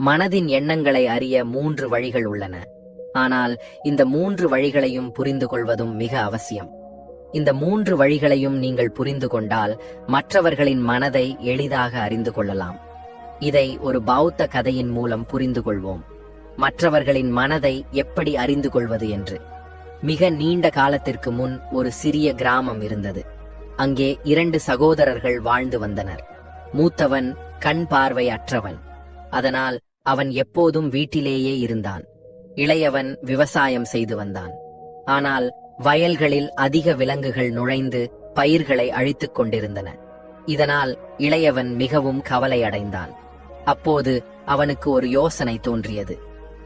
மனதின் எண்ணங்களை அறிய மூன்று வழிகள் உள்ளன. ஆனால் இந்த மூன்று வழிகளையும் புரிந்து கொள்வதும் மிக அவசியம். இந்த மூன்று வழிகளையும் நீங்கள் புரிந்து கொண்டால் மற்றவர்களின் மனதை எளிதாக அறிந்து கொள்ளலாம். இதை ஒரு பௌத்த கதையின் மூலம் புரிந்து கொள்வோம். மற்றவர்களின் மனதை எப்படி அறிந்து கொள்வது என்று. மிக நீண்ட காலத்திற்கு முன் ஒரு சிறிய கிராமம் இருந்தது. அங்கே இரண்டு சகோதரர்கள் வாழ்ந்து வந்தனர். மூத்தவன் கண் பார்வை அற்றவன் அதனால் அவன் எப்போதும் வீட்டிலேயே இருந்தான். இளையவன் விவசாயம் செய்து வந்தான். ஆனால் வயல்களில் அதிக விலங்குகள் நுழைந்து பயிர்களை அழித்துக் கொண்டிருந்தன. இதனால் இளையவன் மிகவும் கவலை அடைந்தான் அப்போது அவனுக்கு ஒரு யோசனை தோன்றியது.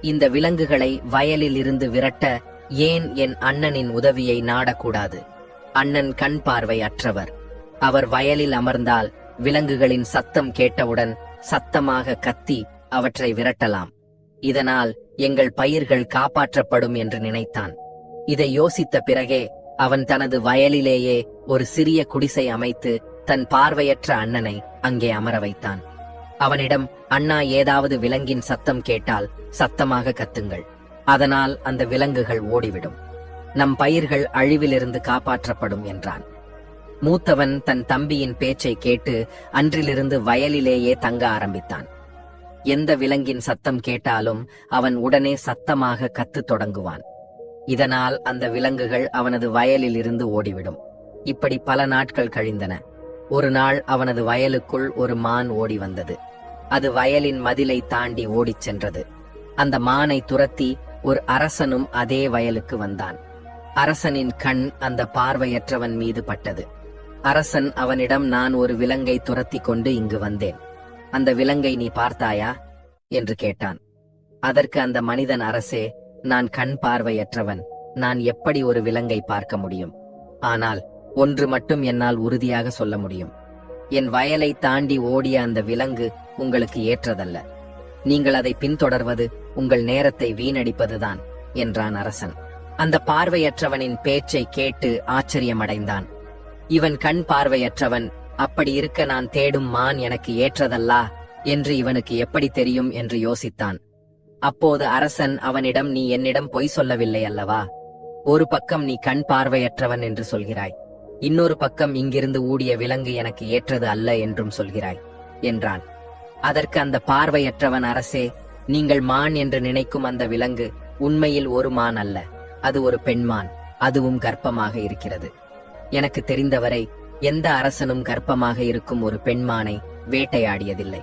இந்த விலங்குகளை வயலில் இருந்து விரட்ட ஏன் என் அண்ணனின் உதவியை நாடக்கூடாது? அண்ணன் கண் பார்வை அற்றவர். அவர் வயலில் அமர்ந்தால் விலங்குகளின் சத்தம் கேட்டவுடன் சத்தமாக கத்தி அவற்றை விரட்டலாம். இதனால் எங்கள் பயிர்கள் காப்பாற்றப்படும் என்று நினைத்தான். இதை யோசித்த பிறகே அவன் தனது வயலிலேயே ஒரு சிறிய குடிசை அமைத்து தன் பார்வையற்ற அண்ணனை அங்கே அமர வைத்தான். அவனிடம் அண்ணா ஏதாவது விலங்கின் சத்தம் கேட்டால் சத்தமாக கத்துங்கள். அதனால் அந்த விலங்குகள் ஓடிவிடும். நம் பயிர்கள் அழிவிலிருந்து காப்பாற்றப்படும் என்றான். மூத்தவன் தன் தம்பியின் பேச்சை கேட்டு அன்றிலிருந்து வயலிலேயே தங்க ஆரம்பித்தான். எந்த விலங்கின் சத்தம் கேட்டாலும் அவன் உடனே சத்தமாக கத்து தொடங்குவான். இதனால் அந்த விலங்குகள் அவனது வயலில் இருந்து ஓடிவிடும். இப்படி பல நாட்கள் கழிந்தன. ஒரு நாள் அவனது வயலுக்குள் ஒரு மான் ஓடி வந்தது. அது வயலின் மதிலை தாண்டி ஓடிச் சென்றது. அந்த மானை துரத்தி ஒரு அரசனும் அதே வயலுக்கு வந்தான். அரசனின் கண் அந்த பார்வையற்றவன் மீது பட்டது. அரசன் அவனிடம் நான் ஒரு விலங்கை துரத்தி கொண்டு இங்கு வந்தேன். அந்த விலங்கை நீ பார்த்தாயா? என்று கேட்டான். அதற்கு அந்த மனிதன் அரசே நான் கண் பார்வையற்றவன் நான் எப்படி ஒரு விலங்கை பார்க்க முடியும்? ஆனால் ஒன்று மட்டும் என்னால் உறுதியாக சொல்ல முடியும். என் வயலை தாண்டி ஓடிய அந்த விலங்கு உங்களுக்கு ஏற்றதல்ல. நீங்கள் அதை பின்தொடர்வது உங்கள் நேரத்தை வீணடிப்பதுதான் என்றான் அரசன். அந்த பார்வையற்றவனின் பேச்சை கேட்டு ஆச்சரியமடைந்தான். இவன் கண் பார்வையற்றவன் அப்படி இருக்க நான் தேடும் மான் எனக்கு ஏற்றதல்லா? என்று இவனுக்கு எப்படி தெரியும் என்று யோசித்தான். அப்போது அரசன் அவனிடம் நீ என்னிடம் பொய் சொல்லவில்லை அல்லவா? ஒரு பக்கம் நீ கண் பார்வையற்றவன் என்று சொல்கிறாய். இன்னொரு பக்கம் இங்கிருந்து ஊடிய விலங்கு எனக்கு ஏற்றது அல்ல என்றும் சொல்கிறாய் என்றான். அதற்கு அந்த பார்வையற்றவன் அரசே நீங்கள் மான் என்று நினைக்கும் அந்த விலங்கு உண்மையில் ஒரு மான் அல்ல அது ஒரு பெண்மான் அதுவும் கர்ப்பமாக இருக்கிறது. எனக்கு தெரிந்தவரை எந்த அரசனும் கர்ப்பமாக இருக்கும் ஒரு பெண்மானை வேட்டையாடியதில்லை.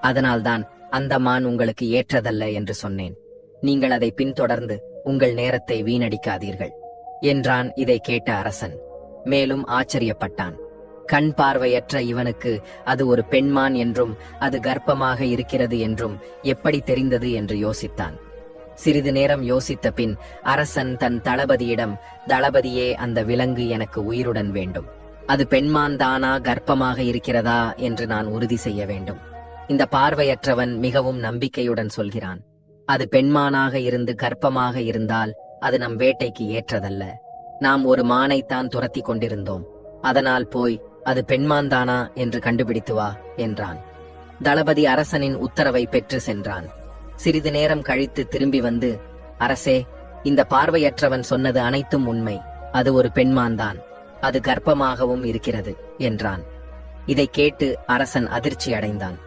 அதனால்தான் அந்த மான் உங்களுக்கு ஏற்றதல்ல என்று சொன்னேன். நீங்கள் அதை பின்தொடர்ந்து உங்கள் நேரத்தை வீணடிக்காதீர்கள் என்றான் இதை கேட்ட அரசன். மேலும் ஆச்சரியப்பட்டான். கண் பார்வையற்ற இவனுக்கு அது ஒரு பெண்மான் என்றும் அது கர்ப்பமாக இருக்கிறது என்றும் எப்படி தெரிந்தது என்று யோசித்தான். சிறிது நேரம் யோசித்த பின் அரசன் தன் தளபதியிடம் தளபதியே அந்த விலங்கு எனக்கு உயிருடன் வேண்டும். அது பெண்மான் தானா கர்ப்பமாக இருக்கிறதா என்று நான் உறுதி செய்ய வேண்டும். இந்த பார்வையற்றவன் மிகவும் நம்பிக்கையுடன் சொல்கிறான் அது பெண்மானாக இருந்து கர்ப்பமாக இருந்தால் அது நம் வேட்டைக்கு ஏற்றதல்ல. நாம் ஒரு மானைத்தான் துரத்தி கொண்டிருந்தோம் அதனால் போய் அது பெண்மான் தானா என்று கண்டுபிடித்து வா என்றான். தளபதி அரசனின் உத்தரவை பெற்று சென்றான். சிறிது நேரம் கழித்து திரும்பி வந்து அரசே இந்த பார்வையற்றவன் சொன்னது அனைத்தும் உண்மை அது ஒரு பெண்மான்தான் அது கர்ப்பமாகவும் இருக்கிறது என்றான். இதை கேட்டு அரசன் அதிர்ச்சி அடைந்தான்.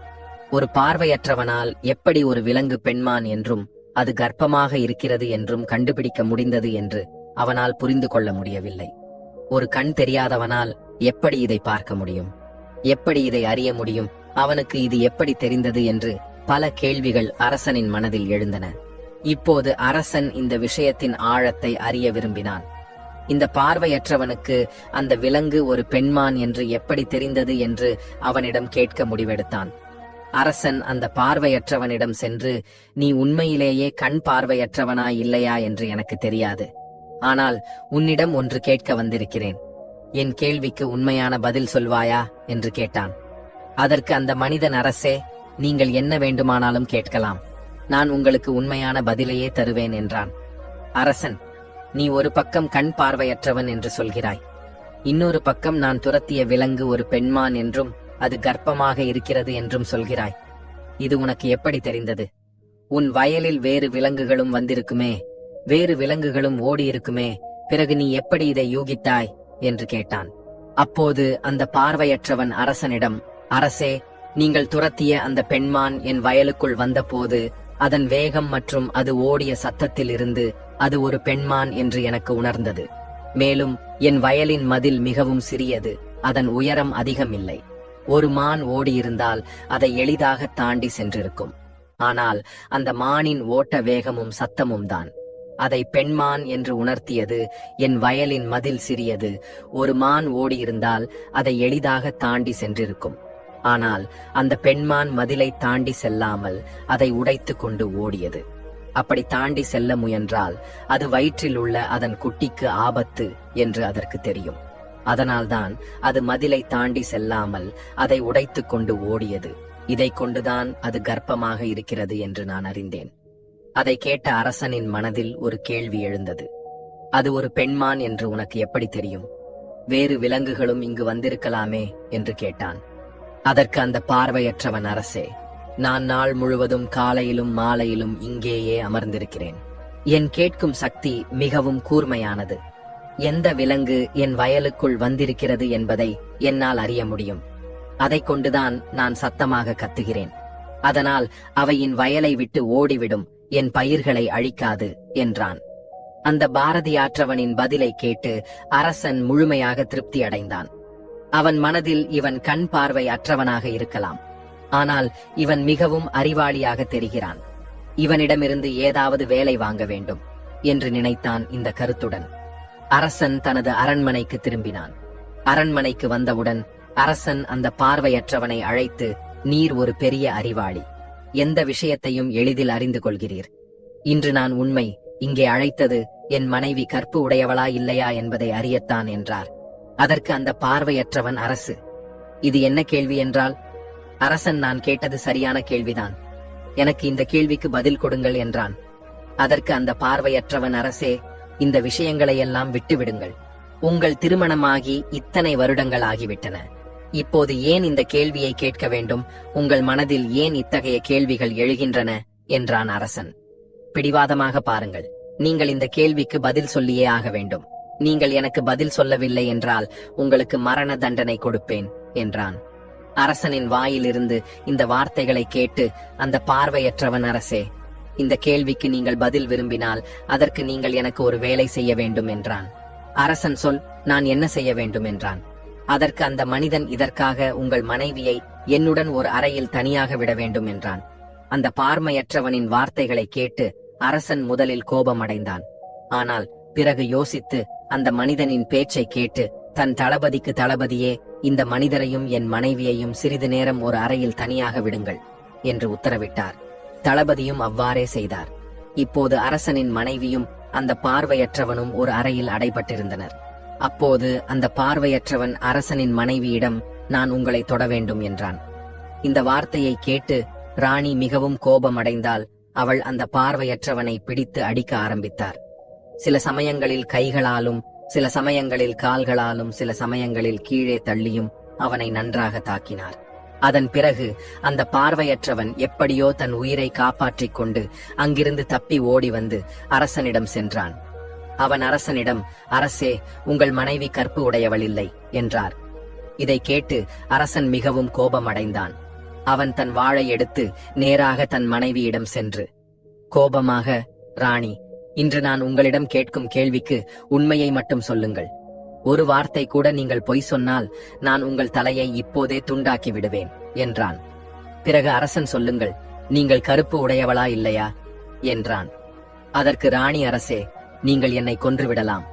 ஒரு பார்வையற்றவனால் எப்படி ஒரு விலங்கு பெண்மான் என்றும் அது கர்ப்பமாக இருக்கிறது என்றும் கண்டுபிடிக்க முடிந்தது என்று அவனால் புரிந்து கொள்ள முடியவில்லை. ஒரு கண் தெரியாதவனால் எப்படி இதை பார்க்க முடியும்? எப்படி இதை அறிய முடியும்? அவனுக்கு இது எப்படி தெரிந்தது என்று பல கேள்விகள் அரசனின் மனதில் எழுந்தன. இப்போது அரசன் இந்த விஷயத்தின் ஆழத்தை அறிய விரும்பினான். இந்த பார்வையற்றவனுக்கு அந்த விலங்கு ஒரு பெண்மான் என்று எப்படி தெரிந்தது என்று அவனிடம் கேட்க முடிவெடுத்தான். அரசன் அந்த பார்வையற்றவனிடம் சென்று நீ உண்மையிலேயே கண் பார்வையற்றவனா இல்லையா என்று எனக்கு தெரியாது. ஆனால் உன்னிடம் ஒன்று கேட்க வந்திருக்கிறேன். என் கேள்விக்கு உண்மையான பதில் சொல்வாயா? என்று கேட்டான். அதற்கு அந்த மனிதன் அரசே நீங்கள் என்ன வேண்டுமானாலும் கேட்கலாம். நான் உங்களுக்கு உண்மையான பதிலையே தருவேன் என்றான். அரசன் நீ ஒரு பக்கம் கண் பார்வையற்றவன் என்று சொல்கிறாய். இன்னொரு பக்கம் நான் துரத்திய விலங்கு ஒரு பெண்மான் என்றும் அது கர்ப்பமாக இருக்கிறது என்றும் சொல்கிறாய். இது உனக்கு எப்படி தெரிந்தது? உன் வயலில் வேறு விலங்குகளும் வந்திருக்குமே வேறு விலங்குகளும் ஓடியிருக்குமே பிறகு நீ எப்படி இதை யூகித்தாய்? என்று கேட்டான். அப்போது அந்த பார்வையற்றவன் அரசனிடம் அரசே நீங்கள் துரத்திய அந்த பெண்மான் என் வயலுக்குள் வந்தபோது அதன் வேகம் மற்றும் அது ஓடிய சத்தத்தில் இருந்து அது ஒரு பெண்மான் என்று எனக்கு உணர்ந்தது. மேலும் என் வயலின் மதில் மிகவும் சிறியது அதன் உயரம் அதிகமில்லை. ஒரு மான் ஓடியிருந்தால் அதை எளிதாக தாண்டி சென்றிருக்கும். ஆனால் அந்த மானின் ஓட்ட வேகமும் சத்தமும் தான். அதை பெண்மான் என்று உணர்த்தியது என் வயலின் மதில் சிறியது ஒரு மான் ஓடியிருந்தால் அதை எளிதாக தாண்டி சென்றிருக்கும். ஆனால் அந்த பெண்மான் மதிலை தாண்டி செல்லாமல் அதை உடைத்து கொண்டு ஓடியது. அப்படி தாண்டி செல்ல முயன்றால் அது வயிற்றில் உள்ள அதன் குட்டிக்கு ஆபத்து என்று அதற்கு தெரியும். அதனால்தான் அது மதிலை தாண்டி செல்லாமல் அதை உடைத்து கொண்டு ஓடியது. இதை கொண்டுதான் அது கர்ப்பமாக இருக்கிறது என்று நான் அறிந்தேன். அதை கேட்ட அரசனின் மனதில் ஒரு கேள்வி எழுந்தது. அது ஒரு பெண்மான் என்று உனக்கு எப்படி தெரியும்? வேறு விலங்குகளும் இங்கு வந்திருக்கலாமே என்று கேட்டான். அதற்கு அந்த பார்வையற்றவன் அரசே நான் நாள் முழுவதும் காலையிலும் மாலையிலும் இங்கேயே அமர்ந்திருக்கிறேன். என் கேட்கும் சக்தி மிகவும் கூர்மையானது. எந்த விலங்கு என் வயலுக்குள் வந்திருக்கிறது என்பதை என்னால் அறிய முடியும். அதைக் கொண்டுதான் நான் சத்தமாக கத்துகிறேன். அதனால் அவையின் வயலை விட்டு ஓடிவிடும் என் பயிர்களை அழிக்காது என்றான். அந்த பாரதியாற்றவனின் பதிலை கேட்டு அரசன் முழுமையாக திருப்தி அடைந்தான் அவன் மனதில் இவன் கண் பார்வை அற்றவனாக இருக்கலாம். ஆனால் இவன் மிகவும் அறிவாளியாக தெரிகிறான். இவனிடமிருந்து ஏதாவது வேலை வாங்க வேண்டும் என்று நினைத்தான் இந்த கருத்துடன். அரசன் தனது அரண்மனைக்கு திரும்பினான். அரண்மனைக்கு வந்தவுடன் அரசன் அந்த பார்வையற்றவனை அழைத்து நீர் ஒரு பெரிய அறிவாளி. எந்த விஷயத்தையும் எளிதில் அறிந்து கொள்கிறீர். இன்று நான் உண்மை இங்கே அழைத்தது என் மனைவி கற்பு உடையவளா இல்லையா என்பதை அறியத்தான் என்றார். அதற்கு அந்த பார்வையற்றவன் அரசு இது என்ன கேள்வி என்றால் அரசன் நான் கேட்டது சரியான கேள்விதான். எனக்கு இந்த கேள்விக்கு பதில் கொடுங்கள் என்றான். அதற்கு அந்த பார்வையற்றவன் அரசே இந்த விஷயங்களை எல்லாம் விட்டுவிடுங்கள். உங்கள் திருமணமாகி இத்தனை வருடங்கள் ஆகிவிட்டன. இப்போது ஏன் இந்த கேள்வியை கேட்க வேண்டும்? உங்கள் மனதில் ஏன் இத்தகைய கேள்விகள் எழுகின்றன? என்றான் அரசன். பிடிவாதமாக பாருங்கள். நீங்கள் இந்த கேள்விக்கு பதில் சொல்லியே ஆக வேண்டும். நீங்கள் எனக்கு பதில் சொல்லவில்லை என்றால் உங்களுக்கு மரண தண்டனை கொடுப்பேன் என்றான். அரசனின் வாயிலிருந்து இந்த வார்த்தைகளை கேட்டு அந்த பார்வையற்றவன் அரசே இந்த கேள்விக்கு நீங்கள் பதில் விரும்பினால் அதற்கு நீங்கள் எனக்கு ஒரு வேலை செய்ய வேண்டும் என்றான். அரசன் சொல் நான் என்ன செய்ய வேண்டும் என்றான். அதற்கு அந்த மனிதன் இதற்காக உங்கள் மனைவியை என்னுடன் ஒரு அறையில் தனியாக விட வேண்டும் என்றான். அந்த பார்மையற்றவனின் வார்த்தைகளை கேட்டு அரசன் முதலில் கோபமடைந்தான். ஆனால் பிறகு யோசித்து அந்த மனிதனின் பேச்சை கேட்டு தன் தளபதிக்கு தளபதியே இந்த மனிதரையும் என் மனைவியையும் சிறிது நேரம் ஒரு அறையில் தனியாக விடுங்கள் என்று உத்தரவிட்டார். தளபதியும் அவ்வாறே செய்தார். இப்போது அரசனின் மனைவியும் அந்த பார்வையற்றவனும் ஒரு அறையில் அடைபட்டிருந்தனர். அப்போது அந்த பார்வையற்றவன் அரசனின் மனைவியிடம் நான் உங்களை தொட வேண்டும் என்றான். இந்த வார்த்தையை கேட்டு ராணி மிகவும் கோபமடைந்தால் அவள் அந்த பார்வையற்றவனை பிடித்து அடிக்க ஆரம்பித்தார். சில சமயங்களில் கைகளாலும் சில சமயங்களில் கால்களாலும் சில சமயங்களில் கீழே தள்ளியும் அவனை நன்றாக தாக்கினார். அதன் பிறகு அந்த பார்வையற்றவன் எப்படியோ தன் உயிரை காப்பாற்றிக் கொண்டு அங்கிருந்து தப்பி ஓடி வந்து அரசனிடம் சென்றான். அவன் அரசனிடம் அரசே உங்கள் மனைவி கற்பு உடையவள் இல்லை என்றார். இதை கேட்டு அரசன் மிகவும் கோபமடைந்தான். அவன் தன் வாளை எடுத்து நேராக தன் மனைவியிடம் சென்று கோபமாக ராணி இன்று நான் உங்களிடம் கேட்கும் கேள்விக்கு உண்மையை மட்டும் சொல்லுங்கள். ஒரு வார்த்தை கூட நீங்கள் பொய் சொன்னால் நான் உங்கள் தலையை இப்போதே துண்டாக்கி விடுவேன் என்றான். பிறகு அரசன் சொல்லுங்கள் நீங்கள் கருப்பு உடையவளா இல்லையா? என்றான். அதற்கு ராணி அரசே நீங்கள் என்னை கொன்றுவிடலாம்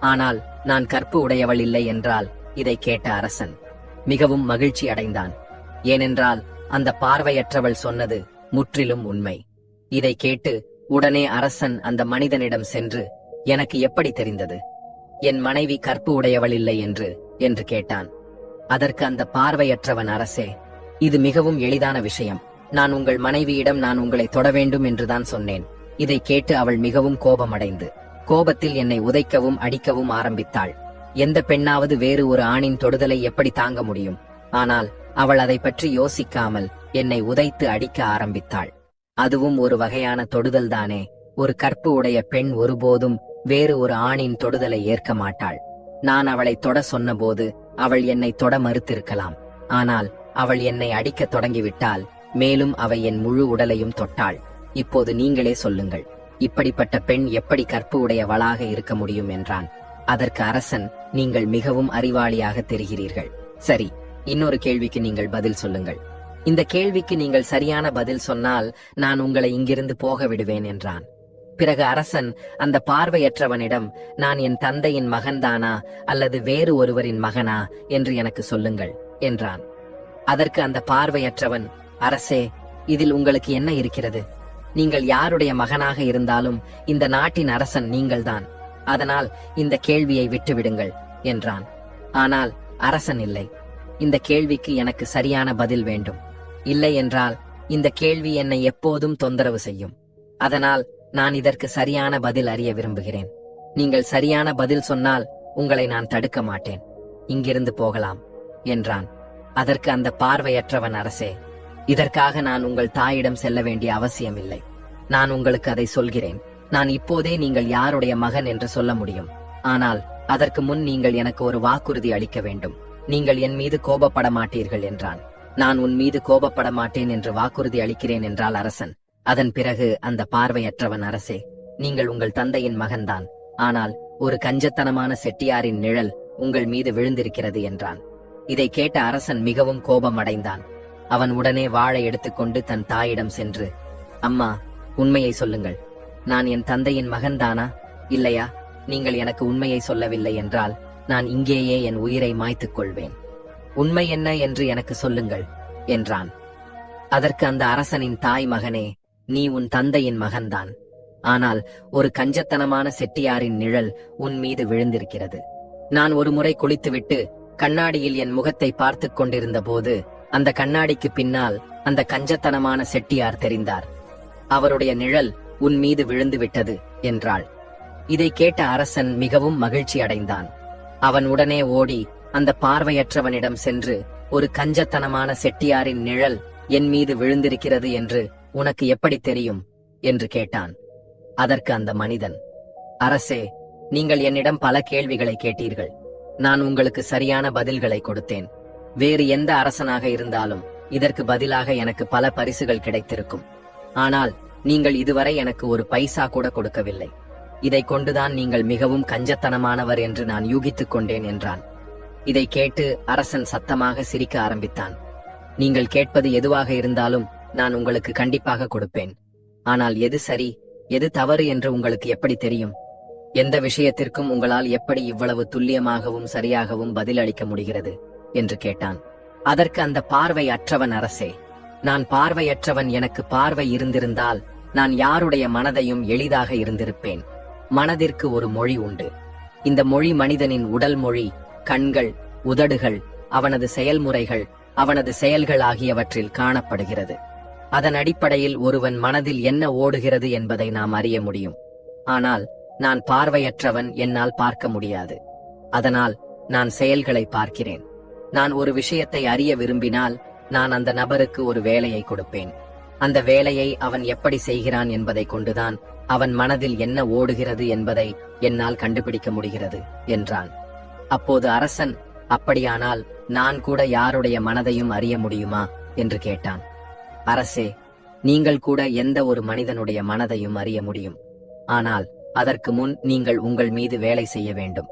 ஆனால் நான் கற்பு உடையவள் இல்லை என்றால் இதை கேட்ட அரசன் மிகவும் மகிழ்ச்சி அடைந்தான். ஏனென்றால் அந்த பார்வையற்றவள் சொன்னது முற்றிலும் உண்மை. இதை கேட்டு உடனே அரசன் அந்த மனிதனிடம் சென்று எனக்கு எப்படி தெரிந்தது? என் மனைவி கற்பு உடையவள் இல்லை என்று என்று கேட்டான். அதற்கு அந்த பார்வையற்றவன் அரசே இது மிகவும் எளிதான விஷயம். நான் உங்கள் மனைவியிடம் நான் உங்களை தொட வேண்டும் என்றுதான் சொன்னேன். இதை கேட்டு அவள் மிகவும் கோபமடைந்து கோபத்தில் என்னை உதைக்கவும் அடிக்கவும் ஆரம்பித்தாள். எந்த பெண்ணாவது வேறு ஒரு ஆணின் தொடுதலை எப்படி தாங்க முடியும்? ஆனால் அவள் அதை பற்றி யோசிக்காமல் என்னை உதைத்து அடிக்க ஆரம்பித்தாள். அதுவும் ஒரு வகையான தொடுதல் தானே. ஒரு கற்பு உடைய பெண் ஒருபோதும் வேறு ஒரு ஆணின் தொடுதலை ஏற்க மாட்டாள். நான் அவளை தொட சொன்னபோது அவள் என்னை தொட மறுத்திருக்கலாம். ஆனால் அவள் என்னை அடிக்கத் தொடங்கிவிட்டால் மேலும் அவை என் முழு உடலையும் தொட்டாள். இப்போது நீங்களே சொல்லுங்கள். இப்படிப்பட்ட பெண் எப்படி கற்பு உடையவளாக இருக்க முடியும் என்றான். அதற்கு அரசன் நீங்கள் மிகவும் அறிவாளியாக தெரிகிறீர்கள். சரி இன்னொரு கேள்விக்கு நீங்கள் பதில் சொல்லுங்கள். இந்த கேள்விக்கு நீங்கள் சரியான பதில் சொன்னால் நான் உங்களை இங்கிருந்து போக விடுவேன் என்றான். பிறகு அரசன் அந்த பார்வையற்றவனிடம் நான் என் தந்தையின் மகன்தானா? அல்லது வேறு ஒருவரின் மகனா? என்று எனக்கு சொல்லுங்கள் என்றான். அதற்கு அந்த பார்வையற்றவன் அரசே இதில் உங்களுக்கு என்ன இருக்கிறது? நீங்கள் யாருடைய மகனாக இருந்தாலும் இந்த நாட்டின் அரசன் நீங்கள்தான். அதனால் இந்த கேள்வியை விட்டுவிடுங்கள் என்றான். ஆனால் அரசன் இல்லை. இந்த கேள்விக்கு எனக்கு சரியான பதில் வேண்டும். இல்லை என்றால் இந்த கேள்வி என்னை எப்போதும் தொந்தரவு செய்யும். அதனால் நான் இதற்கு சரியான பதில் அறிய விரும்புகிறேன். நீங்கள் சரியான பதில் சொன்னால் உங்களை நான் தடுக்க மாட்டேன். இங்கிருந்து போகலாம் என்றான். அதற்கு அந்த பார்வையற்றவன் அரசே இதற்காக நான் உங்கள் தாயிடம் செல்ல வேண்டிய அவசியமில்லை. நான் உங்களுக்கு அதை சொல்கிறேன். நான் இப்போதே நீங்கள் யாருடைய மகன் என்று சொல்ல முடியும். ஆனால் அதற்கு முன் நீங்கள் எனக்கு ஒரு வாக்குறுதி அளிக்க வேண்டும். நீங்கள் என் மீது கோபப்பட மாட்டீர்கள் என்றான். நான் உன் மீது கோபப்பட மாட்டேன் என்று வாக்குறுதி அளிக்கிறேன் என்றால் அரசன். அதன் பிறகு அந்த பார்வையற்றவன் அரசே நீங்கள் உங்கள் தந்தையின் மகன்தான். ஆனால் ஒரு கஞ்சத்தனமான செட்டியாரின் நிழல் உங்கள் மீது விழுந்திருக்கிறது என்றான். இதை கேட்ட அரசன் மிகவும் கோபம் அடைந்தான் அவன் உடனே வாழை எடுத்துக்கொண்டு தன் தாயிடம் சென்று அம்மா உண்மையை சொல்லுங்கள். நான் என் தந்தையின் மகன்தானா? இல்லையா? நீங்கள் எனக்கு உண்மையை சொல்லவில்லை என்றால் நான் இங்கேயே என் உயிரை மாய்த்துக் கொள்வேன். உண்மை என்ன என்று எனக்கு சொல்லுங்கள் என்றான். அதற்கு அந்த அரசனின் தாய் மகனே நீ உன் தந்தையின் மகன்தான். ஆனால் ஒரு கஞ்சத்தனமான செட்டியாரின் நிழல் உன் மீது விழுந்திருக்கிறது. நான் ஒரு முறை குளித்துவிட்டு கண்ணாடியில் என் முகத்தை பார்த்துக் கொண்டிருந்த போது அந்த கண்ணாடிக்கு பின்னால் அந்த கஞ்சத்தனமான செட்டியார் தெரிந்தார். அவருடைய நிழல் உன் மீது விழுந்து விட்டது என்றாள். இதை கேட்ட அரசன் மிகவும் மகிழ்ச்சி அடைந்தான் அவன் உடனே ஓடி அந்த பார்வையற்றவனிடம் சென்று ஒரு கஞ்சத்தனமான செட்டியாரின் நிழல் என் மீது விழுந்திருக்கிறது என்று உனக்கு எப்படி தெரியும்? என்று கேட்டான். அதற்கு அந்த மனிதன் அரசே நீங்கள் என்னிடம் பல கேள்விகளை கேட்டீர்கள். நான் உங்களுக்கு சரியான பதில்களை கொடுத்தேன். வேறு எந்த அரசனாக இருந்தாலும் இதற்கு பதிலாக எனக்கு பல பரிசுகள் கிடைத்திருக்கும். ஆனால் நீங்கள் இதுவரை எனக்கு ஒரு பைசா கூட கொடுக்கவில்லை. இதை கொண்டுதான் நீங்கள் மிகவும் கஞ்சத்தனமானவர் என்று நான் யூகித்துக் கொண்டேன் என்றான். இதை கேட்டு அரசன் சத்தமாக சிரிக்க ஆரம்பித்தான். நீங்கள் கேட்பது எதுவாக இருந்தாலும் நான் உங்களுக்கு கண்டிப்பாக கொடுப்பேன். ஆனால் எது சரி எது தவறு என்று உங்களுக்கு எப்படி தெரியும்? எந்த விஷயத்திற்கும் உங்களால் எப்படி இவ்வளவு துல்லியமாகவும் சரியாகவும் பதிலளிக்க முடிகிறது? என்று கேட்டான். அதற்கு அந்த பார்வை அற்றவன் அரசே. நான் பார்வையற்றவன் எனக்கு பார்வை இருந்திருந்தால் நான் யாருடைய மனதையும் எளிதாக இருந்திருப்பேன். மனதிற்கு ஒரு மொழி உண்டு. இந்த மொழி மனிதனின் உடல் மொழி கண்கள் உதடுகள் அவனது செயல்முறைகள் அவனது செயல்கள் ஆகியவற்றில் காணப்படுகிறது. அதன் அடிப்படையில் ஒருவன் மனதில் என்ன ஓடுகிறது என்பதை நாம் அறிய முடியும். ஆனால் நான் பார்வையற்றவன் என்னால் பார்க்க முடியாது. அதனால் நான் செயல்களை பார்க்கிறேன். நான் ஒரு விஷயத்தை அறிய விரும்பினால் நான் அந்த நபருக்கு ஒரு வேலையை கொடுப்பேன். அந்த வேலையை அவன் எப்படி செய்கிறான் என்பதை கொண்டுதான் அவன் மனதில் என்ன ஓடுகிறது என்பதை என்னால் கண்டுபிடிக்க முடிகிறது என்றான். அப்போது அரசன் அப்படியானால் நான் கூட யாருடைய மனதையும் அறிய முடியுமா? என்று கேட்டான். அரசே நீங்கள் கூட எந்த ஒரு மனிதனுடைய மனதையும் அறிய முடியும். ஆனால் அதற்கு முன் நீங்கள் உங்கள் மீது வேலை செய்ய வேண்டும்.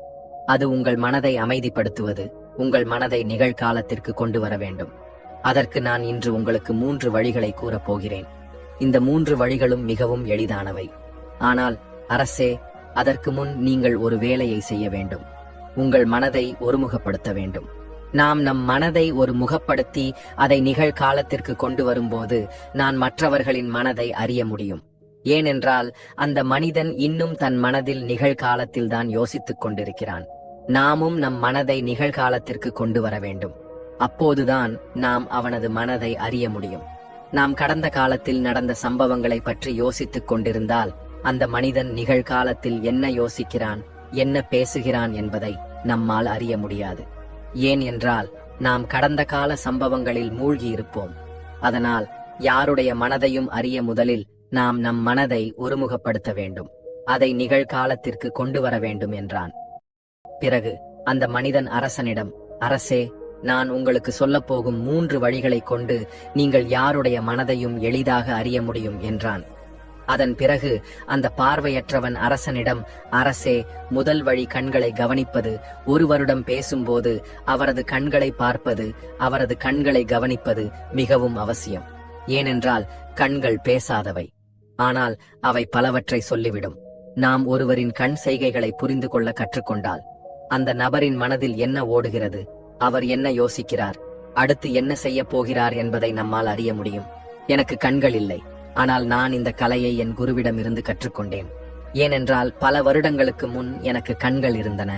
அது உங்கள் மனதை அமைதிப்படுத்துவது உங்கள் மனதை நிகழ்காலத்திற்கு கொண்டு வர வேண்டும். அதற்கு நான் இன்று உங்களுக்கு மூன்று வழிகளை கூறப் போகிறேன். இந்த மூன்று வழிகளும் மிகவும் எளிதானவை. ஆனால் அரசே அதற்கு முன் நீங்கள் ஒரு வேலையை செய்ய வேண்டும். உங்கள் மனதை ஒருமுகப்படுத்த வேண்டும். நாம் நம் மனதை ஒரு முகப்படுத்தி அதை நிகழ்காலத்திற்கு கொண்டு வரும்போது நான் மற்றவர்களின் மனதை அறிய முடியும். ஏனென்றால் அந்த மனிதன் இன்னும் தன் மனதில் நிகழ்காலத்தில் தான் யோசித்துக் கொண்டிருக்கிறான். நாமும் நம் மனதை நிகழ்காலத்திற்கு கொண்டு வர வேண்டும். அப்போதுதான் நாம் அவனது மனதை அறிய முடியும். நாம் கடந்த காலத்தில் நடந்த சம்பவங்களை பற்றி யோசித்துக் கொண்டிருந்தால் அந்த மனிதன் நிகழ்காலத்தில் என்ன யோசிக்கிறான்? என்ன பேசுகிறான் என்பதை நம்மால் அறிய முடியாது. ஏன் என்றால் நாம் கடந்த கால சம்பவங்களில் மூழ்கி இருப்போம் அதனால் யாருடைய மனதையும் அறிய முதலில் நாம் நம் மனதை ஒருமுகப்படுத்த வேண்டும். அதை நிகழ்காலத்திற்கு கொண்டு வர வேண்டும் என்றான். பிறகு அந்த மனிதன் அரசனிடம் அரசே நான் உங்களுக்கு சொல்லப் போகும் மூன்று வழிகளைக் கொண்டு நீங்கள் யாருடைய மனதையும் எளிதாக அறிய முடியும் என்றான். அதன் பிறகு அந்த பார்வையற்றவன் அரசனிடம் அரசே முதல் வழி கண்களை கவனிப்பது. ஒருவருடம் பேசும்போது அவரது கண்களை பார்ப்பது அவரது கண்களை கவனிப்பது மிகவும் அவசியம். ஏனென்றால் கண்கள் பேசாதவை. ஆனால் அவை பலவற்றை சொல்லிவிடும். நாம் ஒருவரின் கண் செய்கைகளை புரிந்து கொள்ள கற்றுக்கொண்டால் அந்த நபரின் மனதில் என்ன ஓடுகிறது? அவர் என்ன யோசிக்கிறார்? அடுத்து என்ன செய்ய போகிறார் என்பதை நம்மால் அறிய முடியும். எனக்கு கண்கள் இல்லை. ஆனால் நான் இந்த கலையை என் குருவிடம் இருந்து கற்றுக்கொண்டேன். ஏனென்றால் பல வருடங்களுக்கு முன் எனக்கு கண்கள் இருந்தன.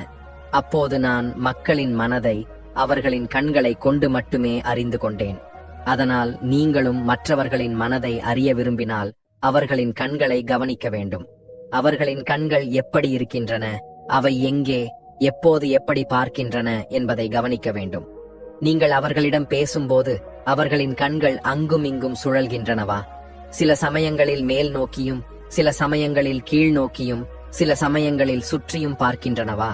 அப்போது நான் மக்களின் மனதை அவர்களின் கண்களை கொண்டு மட்டுமே அறிந்து கொண்டேன். அதனால் நீங்களும் மற்றவர்களின் மனதை அறிய விரும்பினால் அவர்களின் கண்களை கவனிக்க வேண்டும். அவர்களின் கண்கள் எப்படி இருக்கின்றன அவை எங்கே எப்போது எப்படி பார்க்கின்றன என்பதை கவனிக்க வேண்டும். நீங்கள் அவர்களிடம் பேசும்போது அவர்களின் கண்கள் அங்கும் இங்கும் சுழல்கின்றனவா? சில சமயங்களில் மேல் நோக்கியும் சில சமயங்களில் கீழ் நோக்கியும் சில சமயங்களில் சுற்றியும் பார்க்கின்றனவா?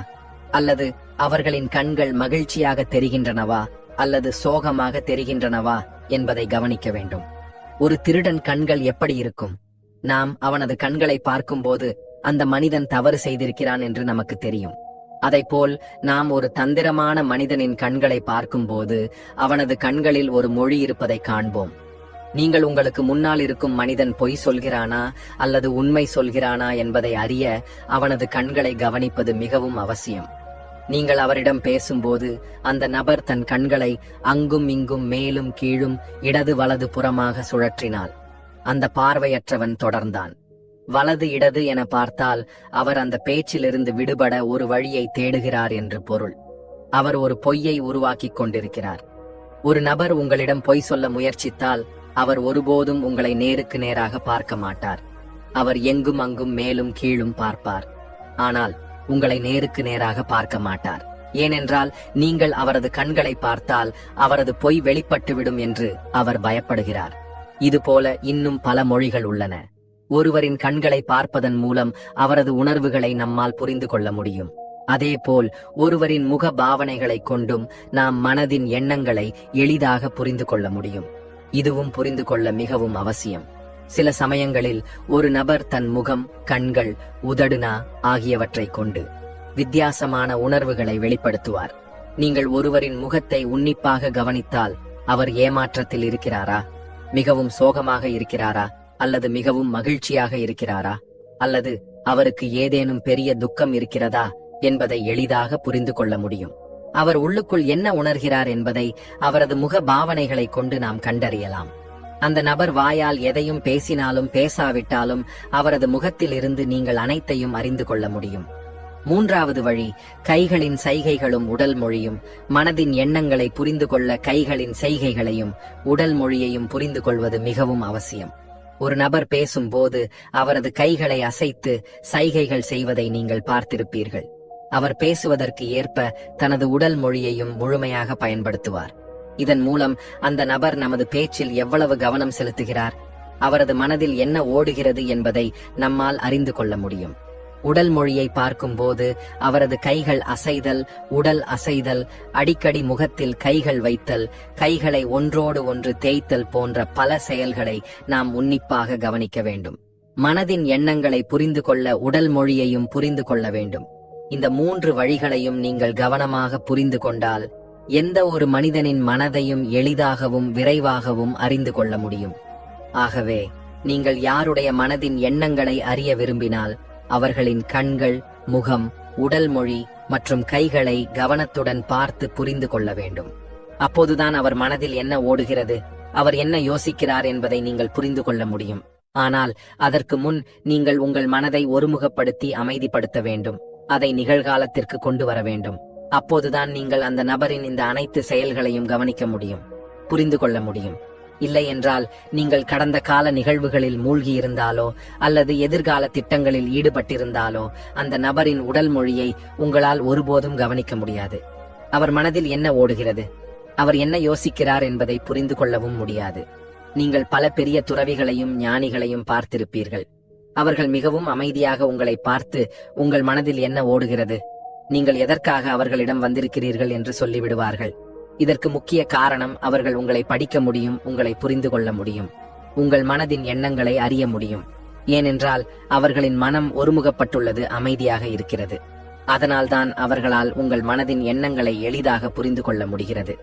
அல்லது அவர்களின் கண்கள் மகிழ்ச்சியாக தெரிகின்றனவா? அல்லது சோகமாக தெரிகின்றனவா என்பதை கவனிக்க வேண்டும். ஒரு திருடன் கண்கள் எப்படி இருக்கும்? நாம் அவனது கண்களை பார்க்கும்போது அந்த மனிதன் தவறு செய்திருக்கிறான் என்று நமக்கு தெரியும். அதைப்போல் நாம் ஒரு தந்திரமான மனிதனின் கண்களை பார்க்கும்போது அவனது கண்களில் ஒரு மொழி இருப்பதை காண்போம். நீங்கள் உங்களுக்கு முன்னால் இருக்கும் மனிதன் பொய் சொல்கிறானா அல்லது உண்மை சொல்கிறானா என்பதை அறிய அவனது கண்களை கவனிப்பது மிகவும் அவசியம். நீங்கள் அவரிடம் பேசும்போது அந்த நபர் தன் கண்களை அங்கும் இங்கும் மேலும் கீழும் இடது வலது புறமாக சுழற்றினாள். அந்த பார்வையற்றவன் தொடர்ந்தான். வலது இடது என பார்த்தால் அவர் அந்த பேச்சிலிருந்து விடுபட ஒரு வழியை தேடுகிறார் என்று பொருள். அவர் ஒரு பொய்யை உருவாக்கிக் கொண்டிருக்கிறார். ஒரு நபர் உங்களிடம் பொய் சொல்ல முயற்சித்தால் அவர் ஒருபோதும் உங்களை நேருக்கு நேராக பார்க்க மாட்டார். அவர் எங்கும் அங்கும் மேலும் கீழும் பார்ப்பார். ஆனால் உங்களை நேருக்கு நேராக பார்க்க மாட்டார். ஏனென்றால் நீங்கள் அவரது கண்களை பார்த்தால் அவரது பொய் வெளிப்பட்டுவிடும் என்று அவர் பயப்படுகிறார். இதுபோல இன்னும் பல மொழிகள் உள்ளன. ஒருவரின் கண்களை பார்ப்பதன் மூலம் அவரது உணர்வுகளை நம்மால் புரிந்து கொள்ள முடியும். அதேபோல் ஒருவரின் முக பாவனைகளை கொண்டும் நாம் மனதின் எண்ணங்களை எளிதாக புரிந்து கொள்ள முடியும். இதுவும் புரிந்து கொள்ள மிகவும் அவசியம். சில சமயங்களில் ஒரு நபர் தன் முகம் கண்கள் உதடுனா ஆகியவற்றை கொண்டு வித்தியாசமான உணர்வுகளை வெளிப்படுத்துவார். நீங்கள் ஒருவரின் முகத்தை உன்னிப்பாக கவனித்தால் அவர் ஏமாற்றத்தில் இருக்கிறாரா? மிகவும் சோகமாக இருக்கிறாரா? அல்லது மிகவும் மகிழ்ச்சியாக இருக்கிறாரா? அல்லது அவருக்கு ஏதேனும் பெரிய துக்கம் இருக்கிறதா என்பதை எளிதாக புரிந்து கொள்ள முடியும். அவர் உள்ளுக்குள் என்ன உணர்கிறார் என்பதை அவரது முக பாவனைகளை கொண்டு நாம் கண்டறியலாம். அந்த நபர் வாயால் எதையும் பேசினாலும் பேசாவிட்டாலும் அவரது முகத்தில் இருந்து நீங்கள் அனைத்தையும் அறிந்து கொள்ள முடியும். மூன்றாவது வழி கைகளின் சைகைகளும் உடல் மொழியும் மனதின் எண்ணங்களை புரிந்து கொள்ள கைகளின் செய்கைகளையும் உடல் மொழியையும் புரிந்து கொள்வது மிகவும் அவசியம். ஒரு நபர் பேசும்போது அவரது கைகளை அசைத்து சைகைகள் செய்வதை நீங்கள் பார்த்திருப்பீர்கள். அவர் பேசுவதற்கு ஏற்ப தனது உடல் மொழியையும் முழுமையாக பயன்படுத்துவார். இதன் மூலம் அந்த நபர் நமது பேச்சில் எவ்வளவு கவனம் செலுத்துகிறார் அவரது மனதில் என்ன ஓடுகிறது என்பதை நம்மால் அறிந்து கொள்ள முடியும். உடல் மொழியை பார்க்கும்போது அவரது கைகள் அசைதல் உடல் அசைதல் அடிக்கடி முகத்தில் கைகள் வைத்தல் கைகளை ஒன்றோடு ஒன்று தேய்த்தல் போன்ற பல செயல்களை நாம் உன்னிப்பாக கவனிக்க வேண்டும். மனதின் எண்ணங்களை புரிந்து கொள்ள உடல் மொழியையும் புரிந்து கொள்ள வேண்டும். இந்த மூன்று வழிகளையும் நீங்கள் கவனமாக புரிந்து கொண்டால் எந்த ஒரு மனிதனின் மனதையும் எளிதாகவும் விரைவாகவும் அறிந்து கொள்ள முடியும். ஆகவே நீங்கள் யாருடைய மனதின் எண்ணங்களை அறிய விரும்பினால் அவர்களின் கண்கள் முகம் உடல் மொழி மற்றும் கைகளை கவனத்துடன் பார்த்து புரிந்து கொள்ள வேண்டும். அப்போதுதான் அவர் மனதில் என்ன ஓடுகிறது அவர் என்ன யோசிக்கிறார் என்பதை நீங்கள் புரிந்து கொள்ள முடியும். ஆனால் அதற்கு முன் நீங்கள் உங்கள் மனதை ஒருமுகப்படுத்தி அமைதிப்படுத்த வேண்டும். அதை நிகழ்காலத்திற்கு கொண்டு வர வேண்டும். அப்போதுதான் நீங்கள் அந்த நபரின் இந்த அனைத்து செயல்களையும் கவனிக்க முடியும் புரிந்து கொள்ள முடியும். இல்லை என்றால் நீங்கள் கடந்த கால நிகழ்வுகளில் மூழ்கியிருந்தாலோ அல்லது எதிர்கால திட்டங்களில் ஈடுபட்டிருந்தாலோ அந்த நபரின் உடல் மொழியை உங்களால் ஒருபோதும் கவனிக்க முடியாது. அவர் மனதில் என்ன ஓடுகிறது? அவர் என்ன யோசிக்கிறார் என்பதை புரிந்து கொள்ளவும் முடியாது. நீங்கள் பல பெரிய துறவிகளையும் ஞானிகளையும் பார்த்திருப்பீர்கள். அவர்கள் மிகவும் அமைதியாக உங்களை பார்த்து உங்கள் மனதில் என்ன ஓடுகிறது? நீங்கள் எதற்காக அவர்களிடம் வந்திருக்கிறீர்கள்? என்று சொல்லிவிடுவார்கள். இதற்கு முக்கிய காரணம் அவர்கள் உங்களை படிக்க முடியும் உங்களை புரிந்து கொள்ள முடியும். உங்கள் மனதின் எண்ணங்களை அறிய முடியும். ஏனென்றால் அவர்களின் மனம் ஒருமுகப்பட்டுள்ளது அமைதியாக இருக்கிறது. அதனால்தான் அவர்களால் உங்கள் மனதின் எண்ணங்களை எளிதாக புரிந்து கொள்ள முடிகிறது.